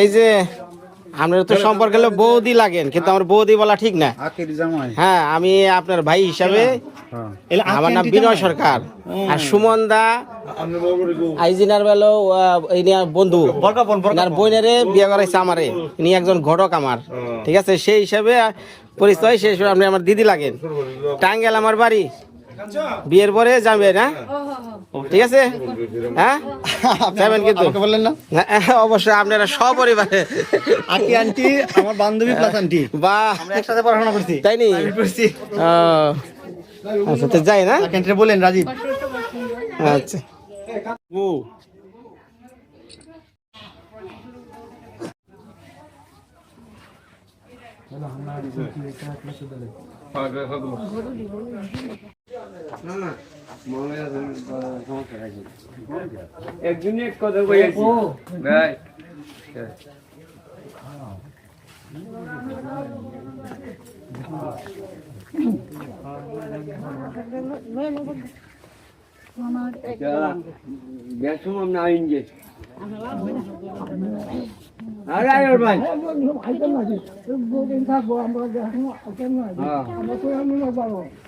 এই যে আপনার তো সম্পর্ক হলো বৌদি লাগেন কিন্তু আমার বৌদি বলা ঠিক না। হ্যাঁ আমি আপনার ভাই হিসাবে হ্যাঁ। আমার নাম বিনয় সরকার। আর সুমন দা আইজিনার বেলো এই বন্ধু। আর বোনেরে বিয়ে করাইছে আমারে। ইনি একজন ঘটক আমার। ঠিক আছে? সেই হিসাবে পরিচয় সেই হিসাবে আপনি আমার দিদি লাগেন। টাঙ্গেল আমার বাড়ি। বিয়ের পরে যাবে না? ঠিক আছে? হ্যাঁ? যাবেন কিন্তু। বললেন না? হ্যাঁ, অবশ্যই আপনারা সপরিবারে। আকি আন্টি আমার বান্ধবী প্লাস আন্টি। বাহ। আমরা একসাথে পড়াশোনা করছি। তাই নি? করছি আচ্ছা তো যাই না? আন্টি বলেন রাজীব। আচ্ছা। একজনই এক কথা কই আছি? ভাই বেসম আমরা আইনগে আরে আয় ওর ভাই হ্যাঁ হ্যাঁ হ্যাঁ বেসম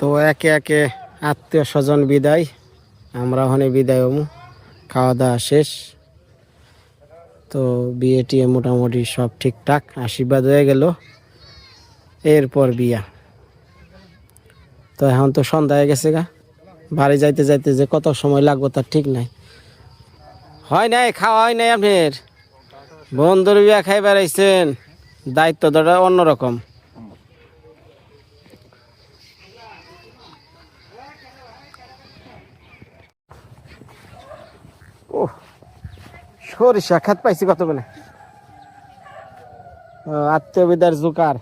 তো একে একে আত্মীয় স্বজন বিদায়। আমরা ওখানে বিদায় হমু খাওয়া দাওয়া শেষ। তো বিয়ে টিয়ে মোটামুটি সব ঠিকঠাক। আশীর্বাদ হয়ে গেল। এরপর বিয়া। তো এখন তো সন্ধ্যা হয়ে গেছে গা। বাড়ি যাইতে যাইতে যে কত সময় লাগবে তার ঠিক নাই। হয় নাই, খাওয়া হয় নাই আপনার? বন্ধুর বিয়া খাই বেড়াইছেন দায়িত্বটা অন্যরকম। ও সরিষা খাত পাইছি কত বেলা আত্মীয় বিদার জুকার।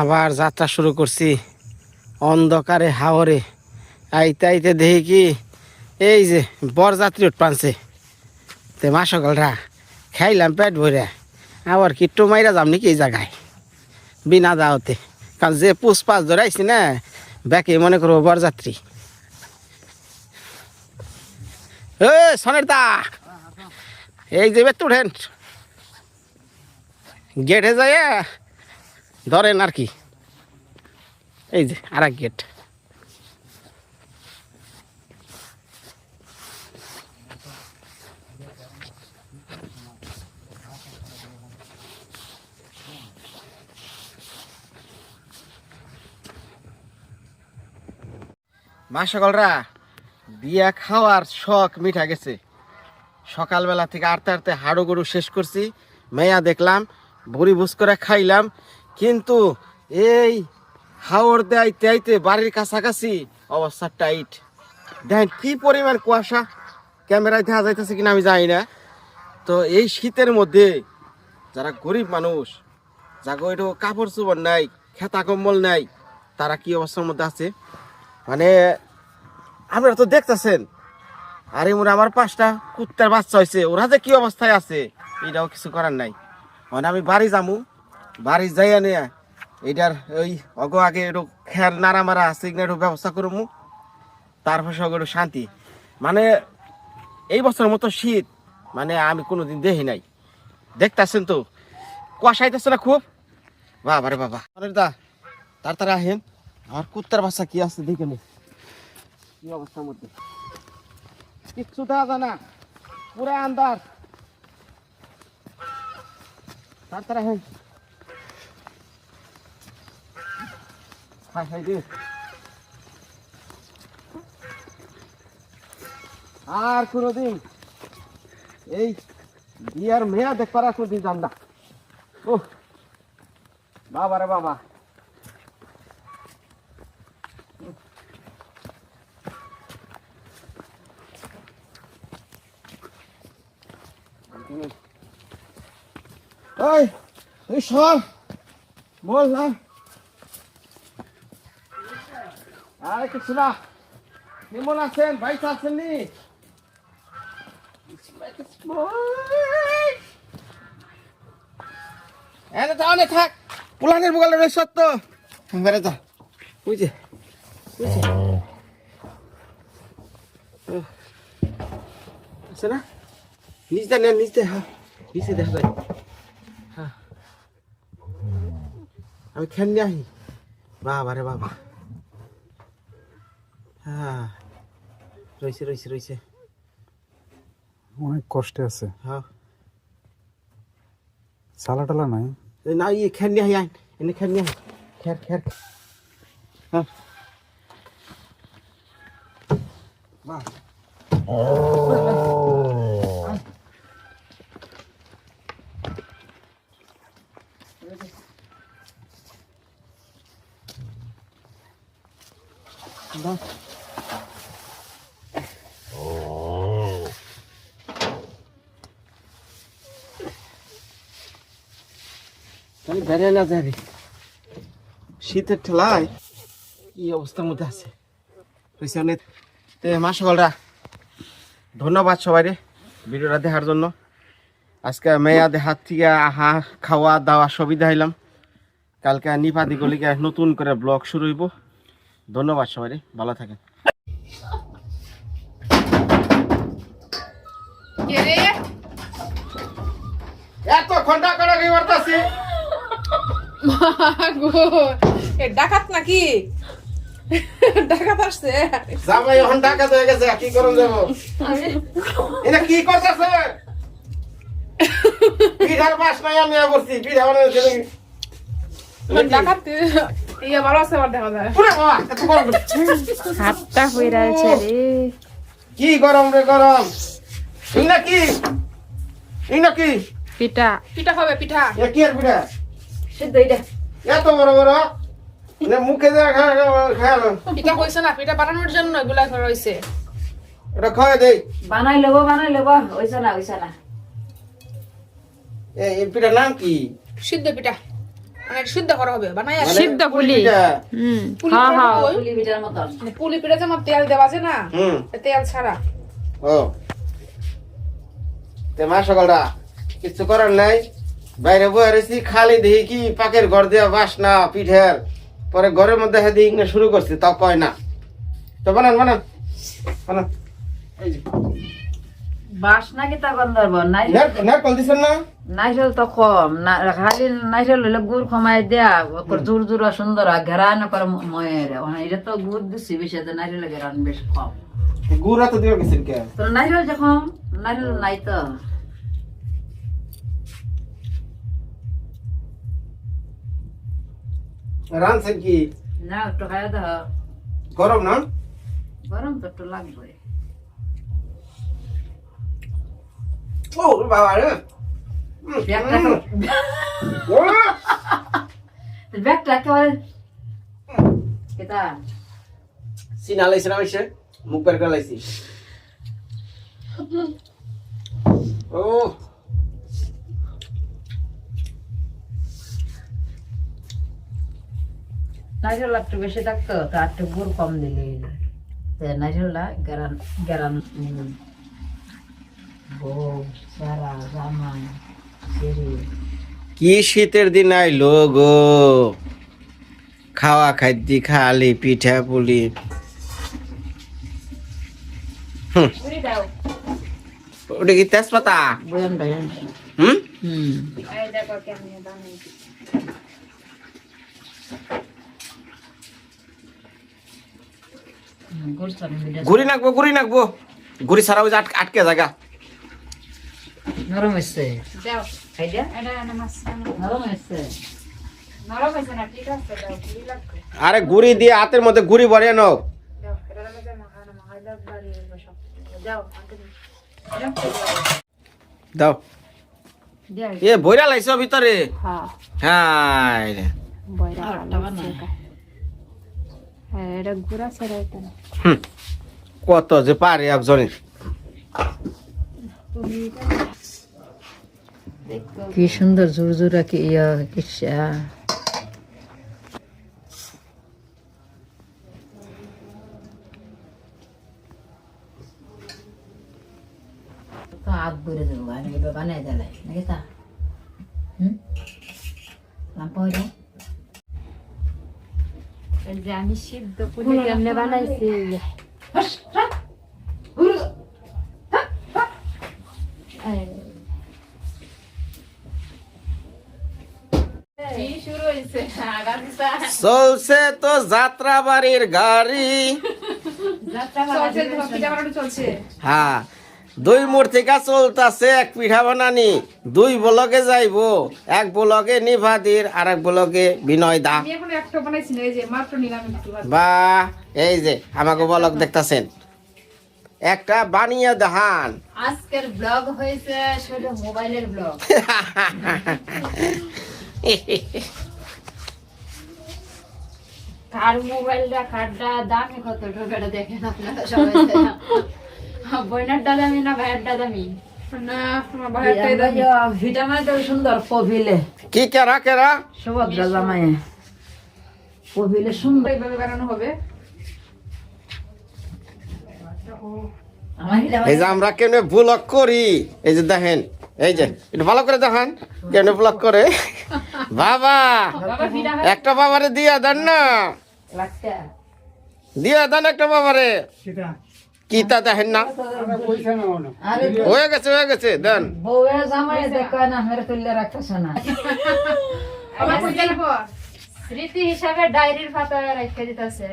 আবার যাত্রা শুরু করছি। অন্ধকারে, হাওরে। আইতে আইতে দেখি কি, এই যে বরযাত্রী উঠপানছে তে মা সকালরা খাইলাম পেট ভরে আবার কিট্টু মাইরা যাম নাকি এই জায়গায়? বিনা দাওতে কারণ যে পুষ্পাস ধরাইছি না, ব্যাকে মনে করব বরযাত্রী। এ, সনের দা! এই যে বেত উঠেন। গেটে যায় ধরেন আর কি। এই যে আর এক গেট মা সকলরা, বিয়া খাওয়ার শখ মিঠা গেছে। সকালবেলা থেকে আড়তে আড়তে হাড়ু গরু শেষ করছি, মেয়া দেখলাম ভুড়ি ভুস করে খাইলাম কিন্তু এই হাওড় দেয় আইতে বাড়ির কাছাকাছি। অবস্থা টাইট। দেখেন কি পরিমাণ কুয়াশা। ক্যামেরায় দেখা যাইতেছে কিনা আমি জানি না। তো এই শীতের মধ্যে যারা গরিব মানুষ, যাগো একটু কাপড় চোপড় নাই, খেতা কম্বল নাই, তারা কি অবস্থার মধ্যে আছে? মানে আপনারা তো দেখতেছেন। আরে মোরা আমার পাঁচটা কুত্তার বাচ্চা হয়েছে ওরা যে কি অবস্থায় আছে, এটাও কিছু করার নাই। মানে আমি বাড়ি যামু বাড়ি যাইয়া নিয়ে এটার ওই অগ আগে একটু খেয়াল নাড়া মারা একটু ব্যবস্থা করব তারপর সঙ্গে একটু শান্তি। মানে এই বছরের মতো শীত মানে আমি কোনোদিন দেখি নাই। দেখতেছেন তো? কুয়াশাইতেছে না খুব? বাবা। রে বাবা দা, তাড়াতাড়ি আহেন। আমার কুত্তার বাসা কি আছে দেখে নি। কি অবস্থার মধ্যে? কিচ্ছু দেওয়া যায় না। পুরা আন্দার তাড়াতাড়ি আহেন। হাই হাই রে আর কোনোদিন এই বিয়ার মেয়া দেখবার আর কোনোদিন যান না। ও বাবা রে বাবা। ওই এই সর। বল না। আর কিছু না কেমন আছেন ভাই আছেন নি এনে যাও নে থাক। পুলানের বগলে রয়েছ তো বেড়ে যা। বুঝে বুঝে আছে না? নিচে নেন নিচে হ্যাঁ। নিচে দেখা যায় হ্যাঁ। আমি খেন নিয়ে আহি। বাবা রে বাবা। হ্যাঁ রয়েছে রয়েছে রয়েছে অনেক কষ্টে আছে। হ্যাঁ। চালা টালা নাই? এই না ইয়ে খেন নিয়ে আহি আইন এনে খেন নিয়ে আহি খের খের। হ্যাঁ। বাহ। বাহ। না শীতের ঠেলায় কি অবস্থার মধ্যে আছে? অনেক। মা সকলরা ধন্যবাদ সবাই রে ভিডিওটা দেখার জন্য। আজকে মেয়াদের হাত থেকে আহা খাওয়া দাওয়া সুবিধা হইলাম কালকে নিপাতি গলিকে নতুন করে ব্লগ শুরু হইব। ধন্যবাদ সবাই রে ভালো থাকেন। এত ঘণ্টা করে কি করতেছি ডাকাত নাকি? ডাকাত আসছে। জামাই এখন টাকা হয়ে গেছে কি করুন যাব? এটা কি করতেছে? পিঠার বাস নাই আমি করছি পিঠা? ডাকাত ইয়ে ভালো আছে আমার দেখা যায়। পুরে বাবা, এত গরম। হাতটা হয়ে রয়েছে রে। কি গরম রে গরম? কি? এই না কি? পিঠা। পিঠা হবে পিঠা। এ কি আর পিঠা? সিদ্ধ এটা এত বড় বড়? মুখে দেওয়া খেয়াল পিঠা হয়েছে না পিঠা বানানোর জন্য এগুলা করা এটা খাওয়া দেই বানাই লব বানাই লব হইছে না হইছে না। এই পিঠার নাম কি? সিদ্ধ পিঠা। মানে সিদ্ধ করা হবে বানাই মানে সিদ্ধ পুলি। হুম। পুলি হ্যাঁ পিঠা হ্যাঁ ওই, পুলি পিঠার মতন। মানে পুলি পিঠা যেমন তেল দেওয়া আছে না হুম। তেল ছাড়া। ও। তে মা সকালটা কিছু করার নাই? বাইরে বয়ে রয়েছি খালি দেখি কি পাকের ঘর দেওয়া বাস না পিঠের। পরে ঘরের মধ্যে হেদি ইংনে শুরু করছি তাও কয় না। তো বানান বানান। বানান। এই যে। বাস নাকি তা গন্ধর্ব নাই নেট- নেট কল দিছেন না? নাইসেল তো কম। খালি গুড় কমাই দেয়া ওকর জোর জোর সুন্দর ঘেরান করে ময়ের। এটা তো গুড় দিছি বেশি নাইসেল ঘেরান বেশ কম। গুড়া তো দিও গেছেন কে? তো নাইসেল যখন নাইসেল নাই তো। রানছেন কি? না একটু খাই দেহ। গরম না? গরম তো একটু লাগবে। ও বাবা রে। ব্যাগটা একেবারে কেতা সিনা লাইছে না মাইছে মুখ বের করে লাইছি। ও। নাইজেল একটু বেশি থাকতো তা একটু গুড় কম দিলে নাইজেলটা গেরান গেরান কি শীতের দিন আইলো গো? খাওয়া খাদ্যি খালি পিঠা পুলি। ওটা কি তেজপাতা? হুম? হুম। ঘুরি নাকবো ঘুরি নাকবো। ঘুরি ছাড়া ওই যে আটকে আটকে জায়গা। নরম লাগবে। আরে গুড়ি দিয়ে হাতের মধ্যে গুড়ি ভরে নাও। দাও এ বইরা লাইছো ভিতরে? হ্যাঁ হ্যাঁ রে। বয়রা আর একটা বানাই। হ্যাঁ এটা গুড়া ছেড়ে এটা কত যে পারে একজনে কি সুন্দর জুরজুরা কি ইয়া কিসা তো আগ বলে দেবো বানাই দিলে নাকি তা? হুম? এই যে আমি সিদ্ধ করে কেমনে বানাইছি কি শুরু হয়েছে আগামীটা চলছে তো যাত্রা বাড়ির গাড়ি হ্যাঁ দুই মূর্তিকা চলতাছে এক পিঠা বানানি। দুই ব্লকে যাইবো এক ব্লকে নিভাদির আর এক ব্লকে বিনয় দা বা এই যে আমাকে বলক দেখতাছেন। একটা বানিয়ে দেখান। আজকের ব্লগ হয়েছে শুধু মোবাইলের ব্লগ। কার মোবাইলটা কারটা দামি কত টাকাটা দেখেন আপনারা সবাই। বইনারটা দামি না ভাইয়েরটা দামি না আমার বাইরটাই দামি। ভিটামিন তো সুন্দর কভিলে কি কেরা কেরা? সুভদ্রা জামাই। কভিলে সুন্দর। এইভাবে বানানো হবে। এই যে আমরা কেমনে ব্লক করি? এই যে দেখেন এই যে একটু ভালো করে দেখান কেমনে ব্লক করে? বাবা বাবা একটা বাবারে দিয়া দেন না। দিয়া দেন একটা বাবারে। সেটা। কি তা দেখেন না হয়ে গেছে হয়ে গেছে দেন। স্মৃতি হিসাবে ডায়েরির পাতা রেখে দিতেছে